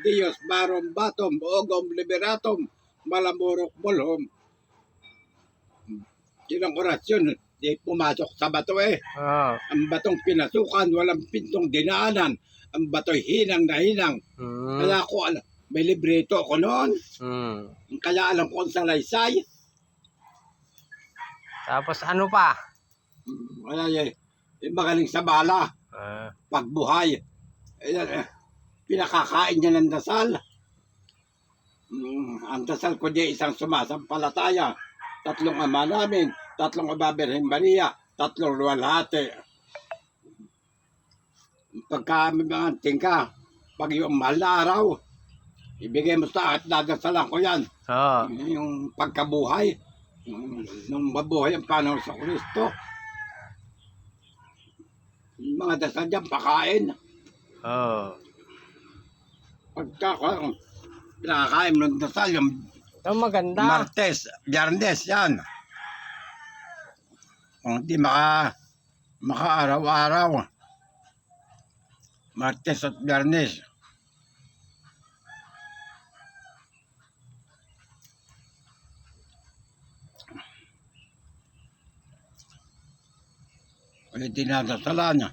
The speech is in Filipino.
Dios, Barom, Batom, Ogom, Liberatom, Malamurok, Bolhom. Yun ang orasyon. Di pumasok sa bato eh. Oo. Ang batong pinasukan, walang pintong dinaanan. Ang bato'y hinang na hinang. Mm. Kaya ako, alam, may libreto ako noon. Mm. Kaya alam ko ang salaysay. Tapos ano pa? Kaya eh, magaling sa bala. Ah. pagbuhay. Ayan, eh, pinakakain niya ng dasal. Mm, ang dasal ko di isang sumasampalataya. Tatlong ama namin, tatlong ama Birhen Maria, tatlong luwalhati. Pagka may mga tingka, pag yung mahal na araw, ibigay mo sa akin, dadasalan ko yan. Oo. Yung pagkabuhay, nung mabuhay ang panahon sa Kristo. Yung mga dasal dyan, pakain. Oo. Pagka ko, pinakakain ng dasal, yung Ito maganda. Martes, Biyernes, yan. Kung hindi maka, maka-araw-araw. Martes at Biyernes. Ulit dinadasalan niya.